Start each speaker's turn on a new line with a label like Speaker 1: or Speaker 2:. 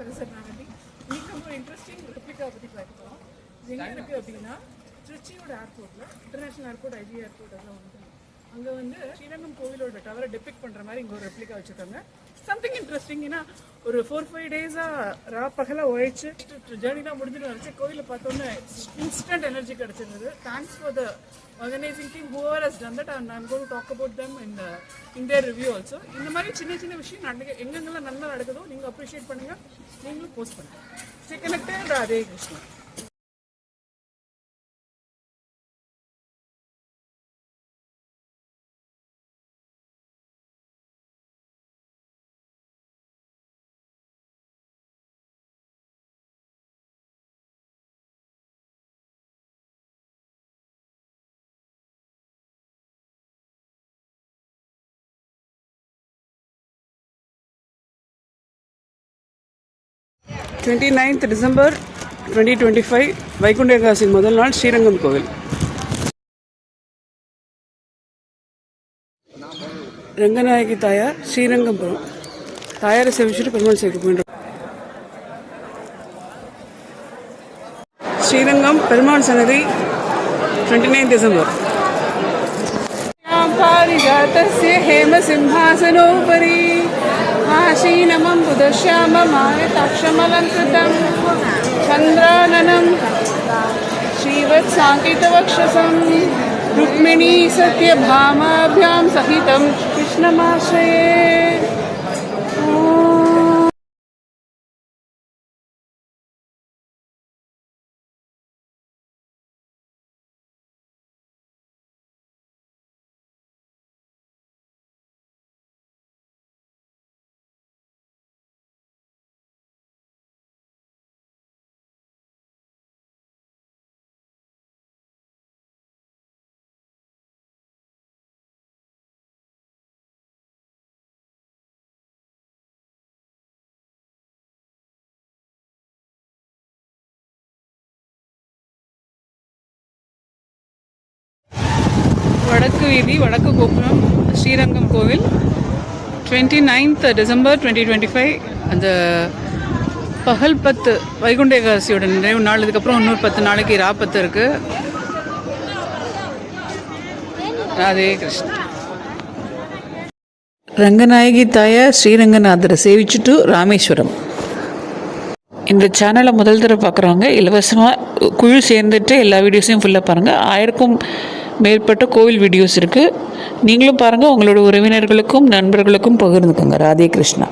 Speaker 1: சரசரணாகதி இன்னைக்கு ரொம்ப interesting replica பற்றி பார்க்குறோம் எங்கே இருக்குது அப்படின்னா திருச்சியோட ஏர்போர்ட்டில் இன்டர்நேஷ்னல் ஏர்போர்ட் ஐஜி ஏர்போர்ட் எல்லாம் வந்து அங்கே வந்து ஸ்ரீரங்கம் கோவிலோட டவரை டெபிக் பண்ணுற மாதிரி இங்கே ஒரு ரெப்ளிகா வச்சுருக்காங்க. சம்திங் இன்ட்ரெஸ்டிங் ஏன்னா ஒரு ஃபோர் ஃபைவ் டேஸாக ரா பகலாக உழைச்சு ஜேர்னிலாம் முடிஞ்சுட்டு வரைச்சு கோவிலை பார்த்தோன்னே instant energy கிடச்சிருந்தது. Thanks for the organising team whoever has done that and I'm gonna talk about them இந்த இந்த ரிவ்யூ ஆல்சோ இந்த மாதிரி சின்ன சின்ன விஷயம் நடக்க எங்கெங்கெல்லாம் நல்லா நடக்குதோ நீங்கள் அப்ரிஷியேட் பண்ணுங்க. நீங்களும் போஸ்ட் பண்ணுங்கள் stay connected Radhe Krishna twenty ninth December twenty twenty five Vaikunta ஏகாசின் முதல் நாள் ஸ்ரீரங்கம் கோவில் ரங்கநாயகி தாயார் ஸ்ரீரங்கபுரம் தாயாரை சேவிச்சுட்டு பெருமாள் சேர்க்க போயிடுறோம் ஸ்ரீரங்கம் பெருமாள் சன்னதி டுவெண்ட்டி நைன் டிசம்பர் பாரிஜாத்திய ஹேம சிம்ஹாசனோபரி आसीनमं बुधश्याममायताक्षमलङ्कृतं चन्द्राननं श्रीवत्साङ्कितवक्षसं रुक्मिणी सत्यभामाभ्यां सहितं कृष्णमाश्रये வடக்கு வீதி வடக்கு கோபுரம் ஸ்ரீரங்கம் கோவில். Twenty ninth December twenty twenty five அந்த பகல் பத்து வைகுண்ட ஏகாதசியோட நிறைவு நாள். இதுக்கப்புறம் இன்னொரு பத்து நாளைக்கு ராப்பத்து இருக்குது ராதே கிருஷ்ணா.
Speaker 2: ரங்கநாயகி தாயை ஸ்ரீரங்கநாதரை சேவிச்சுட்டு ராமேஸ்வரம். இந்த சேனலை முதல் தடவை பார்க்குறவங்க இலவசமாக குழு சேர்ந்துட்டு எல்லா வீடியோஸையும் ஃபுல்லாக பாருங்கள் ஆயிரக்கும் மேற்பட்ட கோவில் வீடியோஸ் இருக்குது நீங்களும் பாருங்கள் உங்களோட உறவினர்களுக்கும் நண்பர்களுக்கும் பகிர்ந்துக்கோங்க. ராதே கிருஷ்ணா.